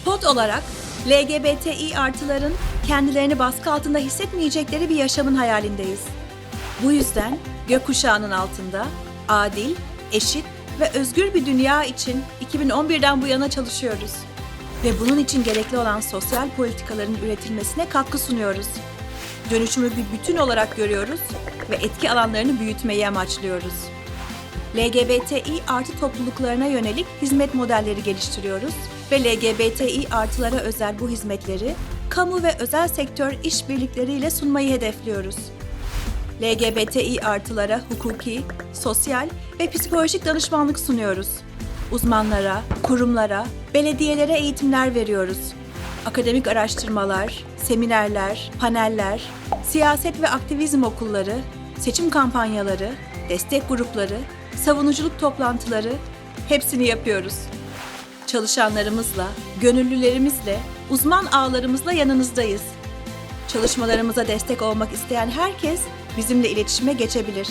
Spot olarak LGBTİ artıların kendilerini baskı altında hissetmeyecekleri bir yaşamın hayalindeyiz. Bu yüzden gökkuşağının altında adil, eşit ve özgür bir dünya için 2011'den bu yana çalışıyoruz. Ve bunun için gerekli olan sosyal politikaların üretilmesine katkı sunuyoruz. Dönüşümü bir bütün olarak görüyoruz ve etki alanlarını büyütmeyi amaçlıyoruz. LGBTİ artı topluluklarına yönelik hizmet modelleri geliştiriyoruz ve LGBTİ artılara özel bu hizmetleri kamu ve özel sektör işbirlikleriyle sunmayı hedefliyoruz. LGBTİ artılara hukuki, sosyal ve psikolojik danışmanlık sunuyoruz. Uzmanlara, kurumlara, belediyelere eğitimler veriyoruz. Akademik araştırmalar, seminerler, paneller, siyaset ve aktivizm okulları, seçim kampanyaları, destek grupları, savunuculuk toplantıları hepsini yapıyoruz. Çalışanlarımızla, gönüllülerimizle, uzman ağlarımızla yanınızdayız. Çalışmalarımıza destek olmak isteyen herkes bizimle iletişime geçebilir.